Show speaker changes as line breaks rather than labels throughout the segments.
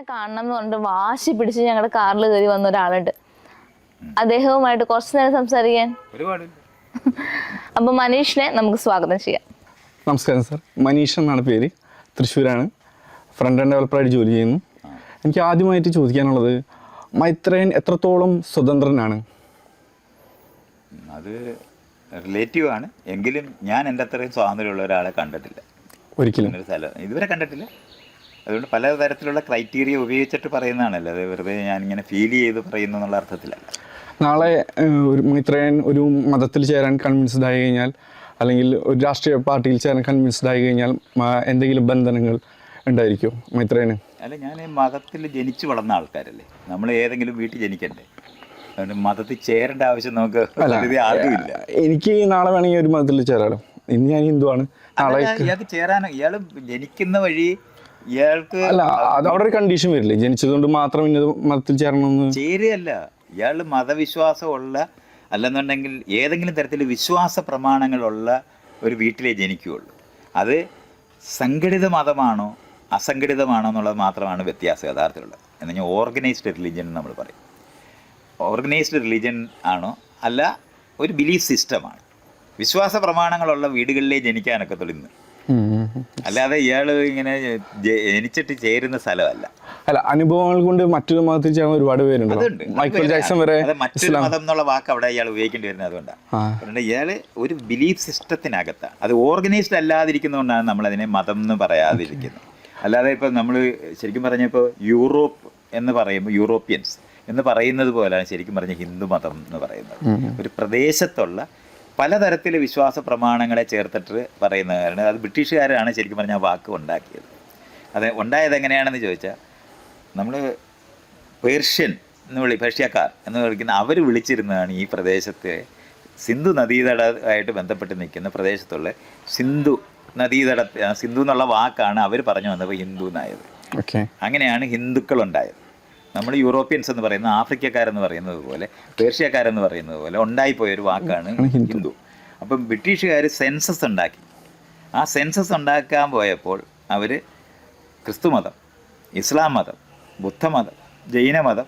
മൈത്രേനെ കാണണം എന്ന് പറഞ്ഞിട്ട് വാശി പിടിച്ച് ഞങ്ങളുടെ കാറിൽ കയറി വന്ന ഒരാളുണ്ട്. അദ്ദേഹവുമായിട്ട് കുറച്ചു നേരം സംസാരിക്കാൻ. അപ്പൊ മനീഷിനെ നമുക്ക് സ്വാഗതം ചെയ്യാം.
നമസ്കാരം സാർ. മനീഷ് എന്നാണ് പേര്. തൃശ്ശൂരാണ്. ഫ്രണ്ട് ആൻഡ് ഡെവലപ്പറായിട്ട് ജോലി ചെയ്യുന്നു. എനിക്ക് ആദ്യമായിട്ട് ചോദിക്കാനുള്ളത് മൈത്രേൻ എത്രത്തോളം സ്വതന്ത്രനാണ്?
അത് റിലേറ്റീവ് ആണ്. എങ്കിലും ഞാൻ എന്റെ അത്രയും സ്വാതന്ത്ര്യമുള്ള ഒരാളെ കണ്ടിട്ടില്ല.
ഒരിക്കലും.
ഇതുവരെ കണ്ടിട്ടില്ല. അതുകൊണ്ട് പല തരത്തിലുള്ള ക്രൈറ്റീരിയ ഉപയോഗിച്ചിട്ട് പറയുന്നതാണല്ലോ. അത് വെറുതെ ഇങ്ങനെ ഫീൽ ചെയ്ത് പറയുന്നു എന്നുള്ള അർത്ഥത്തിലല്ല.
നാളെ ഒരു മിത്രയൻ ഒരു മതത്തിൽ ചേരാൻ കൺവിൻസ്ഡ് ആയി കഴിഞ്ഞാൽ അല്ലെങ്കിൽ ഒരു രാഷ്ട്രീയ പാർട്ടിയിൽ ചേരാൻ കൺവിൻസ്ഡ് ആയി കഴിഞ്ഞാൽ എന്തെങ്കിലും ബന്ധനങ്ങൾ ഉണ്ടായിരിക്കും മൈത്രേയന്
അല്ല ഞാൻ മതത്തിൽ ജനിച്ചു വളർന്ന ആൾക്കാരല്ലേ. നമ്മൾ ഏതെങ്കിലും വീട്ടിൽ ജനിക്കണ്ടേ? അതുകൊണ്ട് മതത്തിൽ ചേരേണ്ട ആവശ്യം നമുക്ക് ആദ്യമില്ല
എനിക്ക് നാളെ വേണമെങ്കിൽ ഒരു മതത്തിൽ ചേരാലോ. ഇന്ന് ഞാൻ ഹിന്ദുവാണ്. നാളെ
ഇയാൾക്ക് ചേരാൻ ഇയാൾ ജനിക്കുന്ന വഴി ഇയാൾക്ക്
അല്ല അത് അവിടെ ഒരു കണ്ടീഷൻ വരില്ലേ? ജനിച്ചതുകൊണ്ട് മാത്രം ഇന്നത് മതത്തിൽ ചേരണമെന്ന്?
ചേരുകയല്ല ഇയാൾ മതവിശ്വാസമുള്ള അല്ലെന്നുണ്ടെങ്കിൽ ഏതെങ്കിലും തരത്തിൽ വിശ്വാസ പ്രമാണങ്ങളുള്ള ഒരു വീട്ടിലേ ജനിക്കുകയുള്ളൂ. അത് സംഘടിത മതമാണോ അസംഘടിതമാണോ എന്നുള്ളത് മാത്രമാണ് വ്യത്യാസം യഥാർത്ഥത്തിലുള്ളത്. എന്ന് പറഞ്ഞാൽ ഓർഗനൈസ്ഡ് റിലീജിയൻ എന്ന് നമ്മൾ പറയും. ഓർഗനൈസ്ഡ് റിലീജിയൻ ആണോ അല്ല ഒരു ബിലീഫ് സിസ്റ്റമാണ് വിശ്വാസ പ്രമാണങ്ങളുള്ള വീടുകളിലേ ജനിക്കാനൊക്കെ
ഉം.
അല്ലാതെ ഇയാൾ ഇങ്ങനെ ജനിച്ചിട്ട് ചേരുന്ന സ്ഥലമല്ല.
അല്ല അനുഭവങ്ങൾ കൊണ്ട് മറ്റൊരു മതത്തിൽ ചേർന്ന ഒരുപാട് പേരുണ്ട് മൈക്കിൾ ജാക്സൺ വരെ
മറ്റൊരു മതം എന്നുള്ള വാക്ക് അവിടെ ഇയാൾ ഉപയോഗിക്കേണ്ടി വരുന്നത് അതുകൊണ്ടാണ് ഇയാൾ ഒരു ബിലീഫ് സിസ്റ്റത്തിനകത്താണ് അത് ഓർഗനൈസ്ഡ് അല്ലാതിരിക്കുന്നതുകൊണ്ടാണ് നമ്മൾ അതിനെ മതം എന്ന് പറയാതിരിക്കുന്നത്. അല്ലാതെ ഇപ്പം നമ്മൾ ശരിക്കും പറഞ്ഞപ്പോൾ യൂറോപ്പ് എന്ന് പറയുമ്പോൾ യൂറോപ്യൻസ് എന്ന് പറയുന്നത് പോലെയാണ് ശരിക്കും പറഞ്ഞ ഹിന്ദു മതം എന്ന് പറയുന്നത്. ഒരു പ്രദേശത്തുള്ള പലതരത്തിലെ വിശ്വാസ പ്രമാണങ്ങളെ ചേർത്തിട്ട് പറയുന്നത് കാരണം അത് ബ്രിട്ടീഷുകാരാണ് ശരിക്കും പറഞ്ഞാൽ വാക്ക് ഉണ്ടാക്കിയത്. അത് ഉണ്ടായത് എങ്ങനെയാണെന്ന് ചോദിച്ചാൽ നമ്മൾ പേർഷ്യൻ എന്ന് വിളി പേർഷ്യക്കാർ എന്ന് വിളിക്കുന്ന അവർ വിളിച്ചിരുന്നതാണ് ഈ പ്രദേശത്തെ സിന്ധു നദീതടമായിട്ട് ബന്ധപ്പെട്ട് നിൽക്കുന്ന പ്രദേശത്തുള്ള സിന്ധു നദീതട സിന്ധു എന്നുള്ള വാക്കാണ് അവർ പറഞ്ഞു വന്നപ്പോൾ ഹിന്ദു എന്നായത് അങ്ങനെയാണ് ഹിന്ദുക്കൾ ഉണ്ടായത് നമ്മൾ യൂറോപ്യൻസ് എന്ന് പറയുന്ന ആഫ്രിക്കക്കാരെന്ന് പറയുന്നത് പോലെ പേർഷ്യക്കാരെന്ന് പറയുന്നത് പോലെ ഉണ്ടായിപ്പോയ ഒരു വാക്കാണ് ഹിന്ദു. അപ്പം ബ്രിട്ടീഷുകാർ സെൻസസ് ഉണ്ടാക്കി. ആ സെൻസസ് ഉണ്ടാക്കാൻ പോയപ്പോൾ അവർ ക്രിസ്തുമതം ഇസ്ലാം മതം ബുദ്ധമതം ജൈനമതം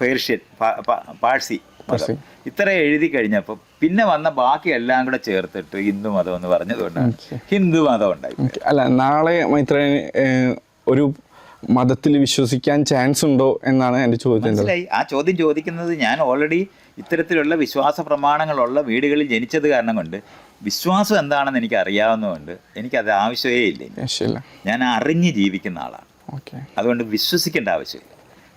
പേർഷ്യൻ പാഴ്സി മതം ഇത്ര എഴുതി കഴിഞ്ഞപ്പോൾ പിന്നെ വന്ന ബാക്കി എല്ലാം കൂടെ ചേർത്തിട്ട് ഹിന്ദു മതം എന്ന് പറഞ്ഞതുകൊണ്ടാണ് ഹിന്ദു മതം ഉണ്ടായി
അല്ല നാളെ മൈത്രേയൻ ഒരു മതത്തിൽ വിശ്വസിക്കാൻ ചാൻസ് ഉണ്ടോ എന്നാണ് എന്റെ ചോദ്യം.
ആ ചോദ്യം ചോദിക്കുന്നത് ഞാൻ ഓൾറെഡി ഇത്തരത്തിലുള്ള വിശ്വാസ പ്രമാണങ്ങളുള്ള വീടുകളിൽ ജനിച്ചത് കാരണം കൊണ്ട് വിശ്വാസം എന്താണെന്ന് എനിക്ക് അറിയാവുന്നതുകൊണ്ട് എനിക്കത് ആവശ്യമേ ഇല്ല ഞാൻ അറിഞ്ഞ് ജീവിക്കുന്ന ആളാണ്.
ഓക്കെ
അതുകൊണ്ട് വിശ്വസിക്കേണ്ട ആവശ്യമില്ല.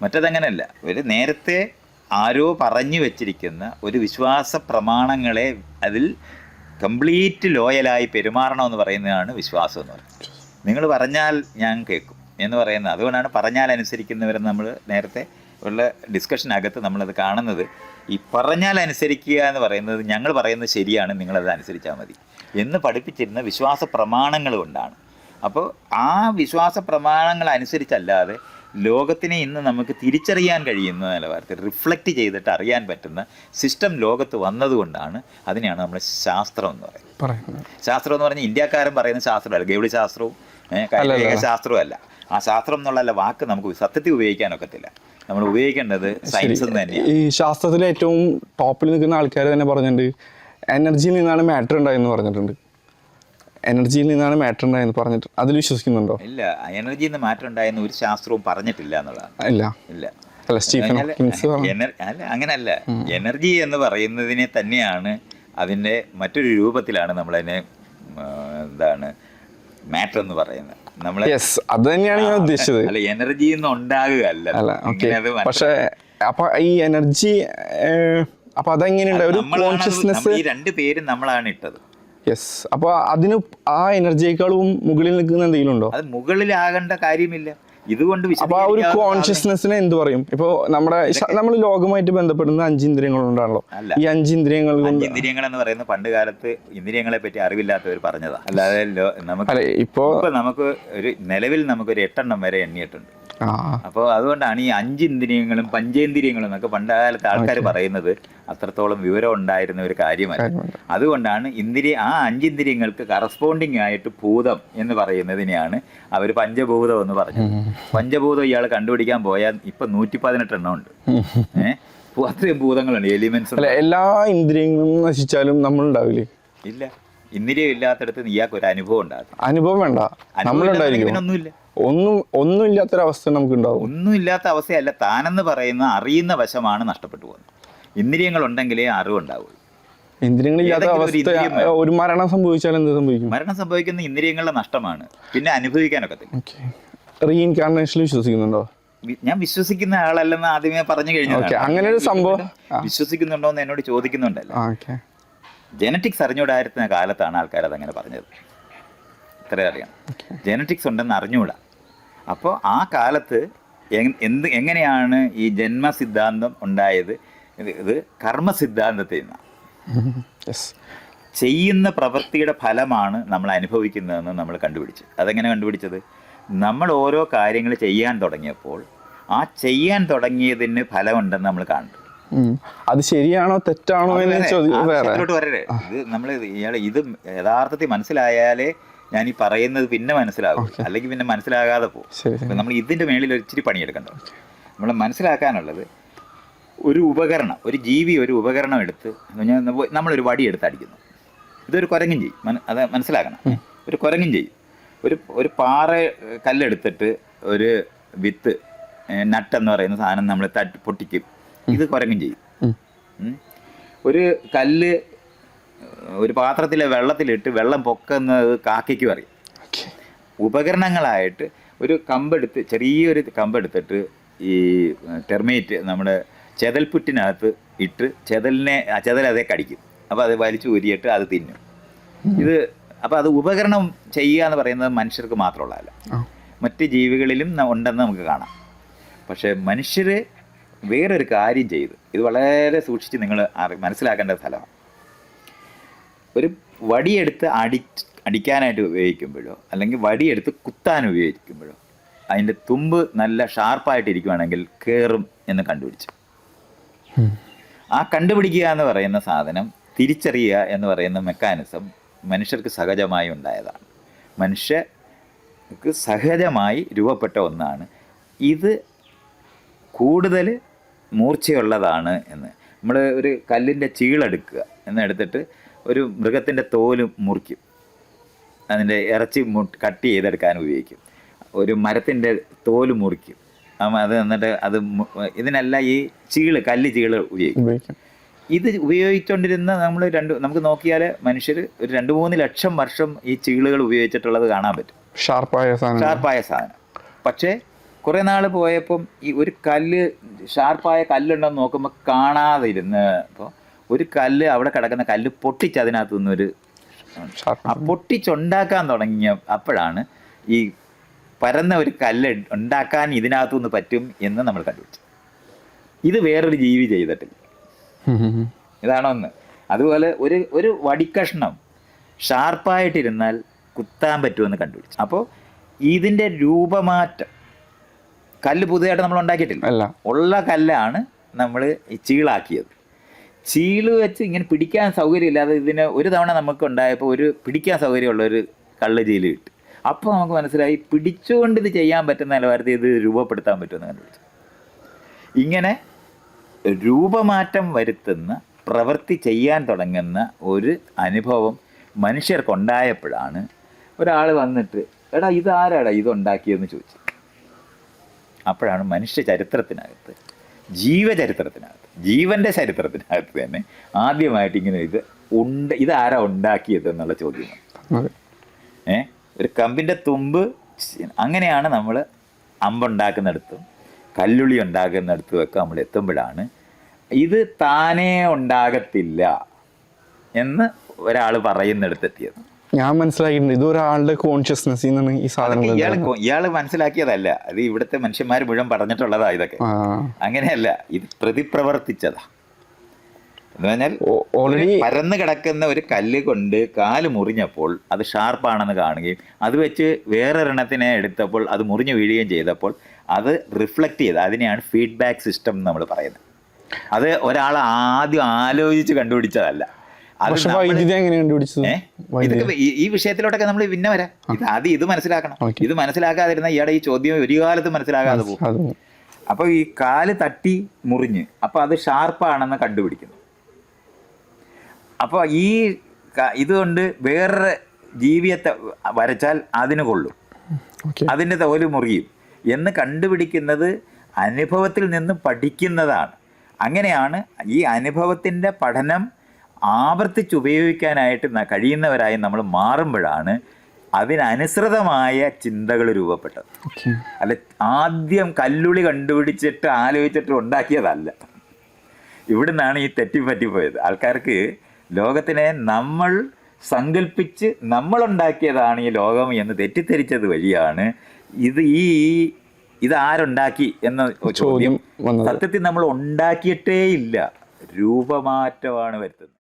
മറ്റതങ്ങനെയല്ല ഒരു നേരത്തെ ആരോ പറഞ്ഞു വെച്ചിരിക്കുന്ന ഒരു വിശ്വാസ പ്രമാണങ്ങളെ അതിൽ കംപ്ലീറ്റ് ലോയലായി പെരുമാറണമെന്ന് പറയുന്നതാണ് വിശ്വാസം എന്ന് പറയുന്നത്. നിങ്ങൾ പറഞ്ഞാൽ ഞാൻ കേൾക്കും. എന്ന് പറയുന്നത്. അതുകൊണ്ടാണ് പറഞ്ഞാൽ അനുസരിക്കുന്നവരെന്ന് നമ്മൾ നേരത്തെ ഉള്ള ഡിസ്കഷനകത്ത് നമ്മളത് കാണുന്നത്. ഈ പറഞ്ഞാൽ അനുസരിക്കുക എന്ന് പറയുന്നത് ഞങ്ങൾ പറയുന്നത് ശരിയാണ് നിങ്ങളത് അനുസരിച്ചാൽ മതി. എന്ന് പഠിപ്പിച്ചിരുന്ന വിശ്വാസ പ്രമാണങ്ങൾ കൊണ്ടാണ്. അപ്പോൾ ആ വിശ്വാസ പ്രമാണങ്ങൾ അനുസരിച്ചല്ലാതെ ലോകത്തിനെ ഇന്ന് നമുക്ക് തിരിച്ചറിയാൻ കഴിയുന്ന നിലവാരത്തിൽ റിഫ്ലക്റ്റ് ചെയ്തിട്ട് അറിയാൻ പറ്റുന്ന സിസ്റ്റം ലോകത്ത് വന്നതുകൊണ്ടാണ് അതിനെയാണ് നമ്മൾ ശാസ്ത്രം എന്ന് പറയുന്നത്. ശാസ്ത്രം എന്ന് പറഞ്ഞാൽ ഇന്ത്യക്കാരൻ പറയുന്ന ശാസ്ത്രമല്ല ഗൗഡി ശാസ്ത്രവും ശാസ്ത്രവും അല്ല. ആ ശാസ്ത്രം എന്നുള്ള വാക്ക് നമുക്ക് സത്യത്തിൽ ഉപയോഗിക്കാനൊക്കത്തില്ല നമ്മൾ ഉപയോഗിക്കേണ്ടത് സയൻസ് തന്നെയാണ്.
ഈ ശാസ്ത്രത്തിൽ ഏറ്റവും ടോപ്പിൽ നിൽക്കുന്ന ആൾക്കാർ തന്നെ പറഞ്ഞിട്ടുണ്ട് എനർജിയിൽ നിന്നാണ് മാറ്റർ ഉണ്ടായെന്ന് പറഞ്ഞിട്ടുണ്ട്. എനർജിയിൽ നിന്നാണ് മാറ്റർ ഉണ്ടായെന്ന് പറഞ്ഞിട്ട് അതിൽ വിശ്വസിക്കുന്നുണ്ടോ?
ഇല്ല എനർജിയിൽ നിന്ന് മാറ്റർ ഉണ്ടായെന്ന് ഒരു ശാസ്ത്രവും പറഞ്ഞിട്ടില്ല എന്നുള്ളതാണ്.
ഇല്ല.
ഇല്ല.
അല്ല സ്റ്റീഫൻ
അല്ല, അങ്ങനല്ല. എനർജി എന്ന് പറയുന്നതിനെ തന്നെയാണ് അതിന്റെ മറ്റൊരു രൂപത്തിലാണ് നമ്മളതിനെ എന്താണ് മാറ്റർ എന്ന് പറയുന്നത്. നമ്മളെ
യെസ് അത് തന്നെയാണ് ഞാൻ ഉദ്ദേശിച്ചത്.
അല്ല എനർജി
അല്ല പക്ഷെ അപ്പൊ ഈ എനർജി അപ്പൊ അതെങ്ങനെയുണ്ട്? ഒരു കോൺഷ്യസ്നെസ്
ഈ രണ്ട് പേര് നമ്മളാണ് ഇട്ടത്.
യെസ് അപ്പൊ അതിന് ആ എനർജിയേക്കാളും മുകളിൽ നിൽക്കുന്ന എന്തെങ്കിലും ഉണ്ടോ?
അത് മുകളിലാകേണ്ട കാര്യമില്ല. ഇതുകൊണ്ട്
അപ്പൊ ആ ഒരു കോൺഷ്യസ്നെസ്സിനെ എന്ത് പറയും? ഇപ്പൊ നമ്മുടെ നമ്മൾ ലോകമായിട്ട് ബന്ധപ്പെടുന്ന അഞ്ചിന്ദ്രിയങ്ങൾ
ഉണ്ടാണല്ലോ.
ഈ അഞ്ചിന്ദ്രിയങ്ങൾ ഇന്ദ്രിയങ്ങൾ
എന്ന് പറയുന്ന പണ്ട് കാലത്ത് ഇന്ദ്രിയങ്ങളെ പറ്റി അറിവില്ലാത്തവർ പറഞ്ഞതാ. അല്ലാതെ നമുക്ക്
ഇപ്പോ
നമുക്ക് ഒരു നിലവിൽ നമുക്ക് ഒരു എട്ടെണ്ണം വരെ എണ്ണിയിട്ടുണ്ട്. അപ്പോൾ അതുകൊണ്ടാണ് ഈ അഞ്ച് ഇന്ദ്രിയങ്ങളും പഞ്ചേന്ദ്രിയങ്ങളും എന്നൊക്കെ പണ്ടകാലത്ത് ആൾക്കാർ പറയുന്നത് അത്രത്തോളം വിവരം ഉണ്ടായിരുന്ന ഒരു കാര്യമല്ല. അതുകൊണ്ടാണ് ഇന്ദ്രിയ ആ അഞ്ചിന്ദ്രിയങ്ങൾക്ക് കറസ്പോണ്ടിങ് ആയിട്ട് ഭൂതം എന്ന് പറയുന്നതിനെയാണ് അവർ പഞ്ചഭൂതം എന്ന് പറഞ്ഞത്. പഞ്ചഭൂതം ഇയാൾ കണ്ടുപിടിക്കാൻ പോയാൽ ഇപ്പൊ നൂറ്റി പതിനെട്ട് എണ്ണം ഉണ്ട്. ഏഹ് അത്രയും ഭൂതങ്ങളുണ്ട് എലിമെന്റ്സ്
എല്ലാ ഇന്ദ്രിയങ്ങളും നശിച്ചാലും നമ്മൾ ഉണ്ടാവില്ലേ
ഇല്ല. ഇന്ദ്രിയം ഇല്ലാത്തടത്ത് ഇയാൾക്ക് ഒരു അനുഭവം ഉണ്ടാകും
അനുഭവം വേണ്ട നമ്മളുണ്ടായിരിക്കും
ഒന്നുമില്ല
ഒന്നും ഒന്നും ഇല്ലാത്തൊരവസ്ഥ നമുക്ക് ഉണ്ടാവും
ഒന്നുമില്ലാത്ത അവസ്ഥയല്ല താനെന്ന് പറയുന്ന അറിയുന്ന വശമാണ് നഷ്ടപ്പെട്ടു പോകുന്നത്. ഇന്ദ്രിയങ്ങൾ ഉണ്ടെങ്കിലേ അറിവുണ്ടാവുള്ളൂ.
ഇന്ദ്രിയങ്ങളില്ലാത്ത അവസ്ഥ ഒരു മരണം സംഭവിച്ചാൽ എന്ത് സംഭവിക്കും?
മരണം സംഭവിക്കുന്ന ഇന്ദ്രിയങ്ങളുടെ നഷ്ടമാണ്. പിന്നെ അനുഭവിക്കാനൊക്കത്തില്ല
റീഇൻകാർണേഷനിൽ വിശ്വസിക്കുന്നുണ്ടോ?
ഞാൻ വിശ്വസിക്കുന്ന ആളല്ലെന്ന് ആദ്യമേ പറഞ്ഞു കഴിഞ്ഞു
അങ്ങനെ ഒരു സംഭവം
വിശ്വസിക്കുന്നുണ്ടോ എന്ന് എന്നോട് ചോദിക്കുന്നുണ്ടല്ലോ. ജനറ്റിക്സ് അറിഞ്ഞുകൂടായിരുന്ന കാലത്താണ് ആൾക്കാർ അതങ്ങനെ പറഞ്ഞത്. ഇത്ര അറിയാം ജനറ്റിക്സ് ഉണ്ടെന്ന് അറിഞ്ഞുകൂടാ. അപ്പോൾ ആ കാലത്ത് എന്ത് എങ്ങനെയാണ് ഈ ജന്മ സിദ്ധാന്തം ഉണ്ടായത്? ഇത് കർമ്മ സിദ്ധാന്തത്തിൽ നിന്നാണ് ചെയ്യുന്ന പ്രവൃത്തിയുടെ ഫലമാണ് നമ്മൾ അനുഭവിക്കുന്നതെന്ന് നമ്മൾ കണ്ടുപിടിച്ചു. അതെങ്ങനെ കണ്ടുപിടിച്ചത്? നമ്മൾ ഓരോ കാര്യങ്ങൾ ചെയ്യാൻ തുടങ്ങിയപ്പോൾ ആ ചെയ്യാൻ തുടങ്ങിയതിന് ഫലമുണ്ടെന്ന് നമ്മൾ കണ്ടു
അത് ശരിയാണോ തെറ്റാണോ എന്ന്
ചോദിച്ചു വരരുത്. ഇത് നമ്മൾ ഇയാൾ ഇത് യഥാർത്ഥത്തിൽ മനസ്സിലായാലേ ഞാൻ ഈ പറയുന്നത് പിന്നെ മനസ്സിലാകും. അല്ലെങ്കിൽ പിന്നെ മനസ്സിലാകാതെ പോകും. നമ്മൾ ഇതിന്റെ മേളിൽ ഇച്ചിരി പണിയെടുക്കണ്ടോ. നമ്മൾ മനസ്സിലാക്കാനുള്ളത് ഒരു ഉപകരണം ഒരു ജീവി ഒരു ഉപകരണം എടുത്ത് ഞാൻ നമ്മളൊരു വടി എടുത്ത് അടിക്കുന്നു. ഇതൊരു കുരങ്ങും ചെയ്യും. അത് മനസ്സിലാക്കണം. ഒരു കുരങ്ങും ചെയ്യും. ഒരു ഒരു പാറ കല്ലെടുത്തിട്ട് ഒരു വിത്ത് നട്ടെന്ന് പറയുന്ന സാധനം നമ്മൾ തട്ടി പൊട്ടിക്കും. ഇത് കുരങ്ങും ചെയ്യും. ഒരു കല്ല് ഒരു പാത്രത്തിലെ വെള്ളത്തിലിട്ട് വെള്ളം പൊക്കുന്നത് കാക്കയ്ക്കും അറിയാം ഉപകരണങ്ങളായിട്ട് ഒരു കമ്പെടുത്ത് ചെറിയൊരു കമ്പെടുത്തിട്ട് ഈ ടെർമേറ്റ് നമ്മുടെ ചെതൽപ്പുറ്റിനകത്ത് ഇട്ട് ചെതലിനെ ആ ചെതൽ അതേ കടിക്കും. അപ്പോൾ അത് വലിച്ചു ഊരിയിട്ട് അത് തിന്നും. ഇത് അപ്പോൾ അത് ഉപകരണം ചെയ്യുക എന്ന് പറയുന്നത് മനുഷ്യർക്ക് മാത്രമുള്ളതല്ല. മറ്റ് ജീവികളിലും ഉണ്ടെന്ന് നമുക്ക് കാണാം. പക്ഷേ മനുഷ്യർ വേറൊരു കാര്യം ചെയ്തു ഇത് വളരെ സൂക്ഷിച്ച് നിങ്ങൾ മനസ്സിലാക്കേണ്ട സ്ഥലമാണ്. ഒരു വടിയെടുത്ത് അടി അടിക്കാനായിട്ട് ഉപയോഗിക്കുമ്പോഴോ അല്ലെങ്കിൽ വടിയെടുത്ത് കുത്താൻ ഉപയോഗിക്കുമ്പോഴോ അതിന്റെ തുമ്പ് നല്ല ഷാർപ്പായിട്ടിരിക്കുവാണെങ്കിൽ കയറും എന്ന് കണ്ടുപിടിച്ചു. ആ കണ്ടുപിടിക്കുക എന്ന് പറയുന്ന സാധനം തിരിച്ചറിയുക എന്ന് പറയുന്ന മെക്കാനിസം മനുഷ്യർക്ക് സഹജമായി ഉണ്ടായതാണ്. മനുഷ്യർക്ക് സഹജമായി രൂപപ്പെട്ട ഒന്നാണ്. ഇത് കൂടുതൽ മൂർച്ചയുള്ളതാണ് എന്ന്. നമ്മൾ ഒരു കല്ലിന്റെ ചീളെടുക്കുക എന്നെടുത്തിട്ട് ഒരു മൃഗത്തിന്റെ തോൽ മുറിക്കും. അതിന്റെ ഇറച്ചി മു കട്ട് ചെയ്തെടുക്കാൻ ഉപയോഗിക്കും. ഒരു മരത്തിന്റെ തോൽ മുറിക്കും. അപ്പം അത് എന്നിട്ട് അത് ഇതിനെല്ലാം ഈ ചീൾ കല്ല് ചീൾ ഉപയോഗിക്കും. ഇത് ഉപയോഗിച്ചുകൊണ്ടിരുന്ന നമ്മൾ രണ്ട് നമുക്ക് നോക്കിയാൽ മനുഷ്യർ ഒരു രണ്ട് മൂന്ന് ലക്ഷം വർഷം ഈ ചീളുകൾ ഉപയോഗിച്ചിട്ടുള്ളത് കാണാൻ പറ്റും.
ഷാർപ്പായ സാധനം
ഷാർപ്പായ സാധനം. പക്ഷേ കുറേ നാൾ പോയപ്പം ഈ ഒരു കല്ല് ഷാർപ്പായ കല്ലുണ്ടെന്ന് നോക്കുമ്പോൾ കാണാതിരുന്ന് ഇപ്പോൾ ഒരു കല്ല് അവിടെ കിടക്കുന്ന കല്ല് പൊട്ടിച്ച് അതിനകത്തു നിന്നൊരു പൊട്ടിച്ചുണ്ടാക്കാൻ തുടങ്ങിയ അപ്പോഴാണ് ഈ പരന്ന ഒരു കല്ല് ഉണ്ടാക്കാൻ ഇതിനകത്തു നിന്ന് പറ്റും എന്ന് നമ്മൾ കണ്ടുപിടിച്ചു ഇത് വേറൊരു ജീവി ചെയ്തിട്ടില്ല. ഇതാണ് ഒന്ന്. അതുപോലെ ഒരു ഒരു വടിക്കഷ്ണം ഷാർപ്പായിട്ടിരുന്നാൽ കുത്താൻ പറ്റുമെന്ന് കണ്ടുപിടിച്ചു. അപ്പോൾ ഇതിന്റെ രൂപമാറ്റം കല്ല് പുതിയതായിട്ട് നമ്മൾ ഉണ്ടാക്കിയിട്ടില്ല. ഉള്ള കല്ലാണ് നമ്മൾ ചീളാക്കിയത്. ചീൾ വെച്ച് ഇങ്ങനെ പിടിക്കാൻ സൗകര്യമില്ലാതെ ഇതിന് ഒരു തവണ നമുക്ക് ഉണ്ടായപ്പോൾ ഒരു പിടിക്കാൻ സൗകര്യമുള്ള ഒരു കള്ള് ചീൽ കിട്ടി. അപ്പോൾ നമുക്ക് മനസ്സിലായി പിടിച്ചുകൊണ്ട് ഇത് ചെയ്യാൻ പറ്റുന്ന നിലവാരത്തിൽ ഇത് രൂപപ്പെടുത്താൻ പറ്റുമെന്ന് കണ്ടുപിടിച്ചു ഇങ്ങനെ രൂപമാറ്റം വരുത്തുന്ന പ്രവൃത്തി ചെയ്യാൻ തുടങ്ങുന്ന ഒരു അനുഭവം മനുഷ്യർക്കുണ്ടായപ്പോഴാണ് ഒരാൾ വന്നിട്ട് എടാ ഇതാരാടാ ഇതുണ്ടാക്കിയെന്ന് ചോദിച്ചു അപ്പോഴാണ് മനുഷ്യ ചരിത്രത്തിനകത്ത് ജീവചരിത്രത്തിനകത്ത് ജീവന്റെ ചരിത്രത്തിനകത്ത് തന്നെ ആദ്യമായിട്ട് ഇങ്ങനെ ഇത് ഉണ്ട് ഇതാരാ ഉണ്ടാക്കിയത് എന്നുള്ള ചോദ്യം ഏ? ഒരു കമ്പിന്റെ തുമ്പ് അങ്ങനെയാണ് നമ്മൾ അമ്പുണ്ടാക്കുന്നിടത്തും കല്ലുളി ഉണ്ടാക്കുന്നിടത്തും ഒക്കെ നമ്മൾ എത്തുമ്പോഴാണ് ഇത് താനേ ഉണ്ടാകത്തില്ല എന്ന് ഒരാൾ പറയുന്നിടത്തെത്തിയത്.
ഞാൻ മനസ്സിലാക്കിയിട്ടുണ്ട്. ഇതൊരു ഒരാളുടെ കോൺഷ്യസ്നെസ് ഈ സാധനങ്ങൾ
ഇയാൾ ഇയാൾ മനസ്സിലാക്കിയതല്ല. അത് ഇവിടുത്തെ മനുഷ്യന്മാർ മുഴുവൻ പറഞ്ഞിട്ടുള്ളതാ ഇതൊക്കെ. അങ്ങനെയല്ല ഇത് പ്രതിപ്രവർത്തിച്ചതാ. എന്ന് പറഞ്ഞാൽ
ഓൾറെഡി
പരന്ന് കിടക്കുന്ന ഒരു കല്ല് കൊണ്ട് കാൽ മുറിഞ്ഞപ്പോൾ അത് ഷാർപ്പാണെന്ന് കാണുകയും അത് വെച്ച് വേറൊരെണ്ണത്തിനെ എടുത്തപ്പോൾ അത് മുറിഞ്ഞു വീഴുകയും ചെയ്തപ്പോൾ അത് റിഫ്ലക്റ്റ് ചെയ്ത് അതിനെയാണ് ഫീഡ്ബാക്ക് സിസ്റ്റം എന്ന് നമ്മൾ പറയുന്നത്. അത് ഒരാൾ ആദ്യം ആലോചിച്ച് കണ്ടുപിടിച്ചതല്ല. ഇതൊക്കെ ഈ- വിഷയത്തിലോട്ടൊക്കെ നമ്മൾ പിന്നെ വരാം. ഇത് ആദ്യം ഇത് മനസ്സിലാക്കണം. ഇത് മനസ്സിലാക്കാതിരുന്ന ഇയാടെ ഈ ചോദ്യം ഒരു കാലത്ത് മനസ്സിലാകാതെ പോകും. അപ്പൊ ഈ കാൽ തട്ടി മുറിഞ്ഞ് അപ്പൊ അത് ഷാർപ്പാണെന്ന് കണ്ടുപിടിക്കുന്നു. അപ്പൊ ഈ ഇതുകൊണ്ട് വേറെ ജീവിയത്തെ വരച്ചാൽ അതിന് കൊള്ളും.
അതിന്റെ
അതിന്റെ തോൽ മുറിയും. എന്ന് കണ്ടുപിടിക്കുന്നത് അനുഭവത്തിൽ നിന്ന് പഠിക്കുന്നതാണ്. അങ്ങനെയാണ് ഈ അനുഭവത്തിന്റെ പഠനം ആവർത്തിച്ച് ഉപയോഗിക്കാനായിട്ട് കഴിയുന്നവരായി നമ്മൾ മാറുമ്പോഴാണ് അതിനനുസൃതമായ ചിന്തകൾ രൂപപ്പെട്ടത്. അല്ല ആദ്യം കല്ലുളി കണ്ടുപിടിച്ചിട്ട് ആലോചിച്ചിട്ട് ഉണ്ടാക്കിയതല്ല. ഇവിടുന്നാണ് ഈ തെറ്റിപ്പറ്റിപ്പോയത് ആൾക്കാർക്ക് ലോകത്തിനെ നമ്മൾ സങ്കല്പിച്ച് നമ്മളുണ്ടാക്കിയതാണ് ഈ ലോകം എന്ന് തെറ്റിദ്ധരിച്ചത് വഴിയാണ് ഇത് ഈ ഇത് ആരുണ്ടാക്കി എന്ന ചോദ്യം സത്യത്തിൽ നമ്മൾ ഉണ്ടാക്കിയിട്ടേ ഇല്ല രൂപമാറ്റമാണ് വരുത്തുന്നത്.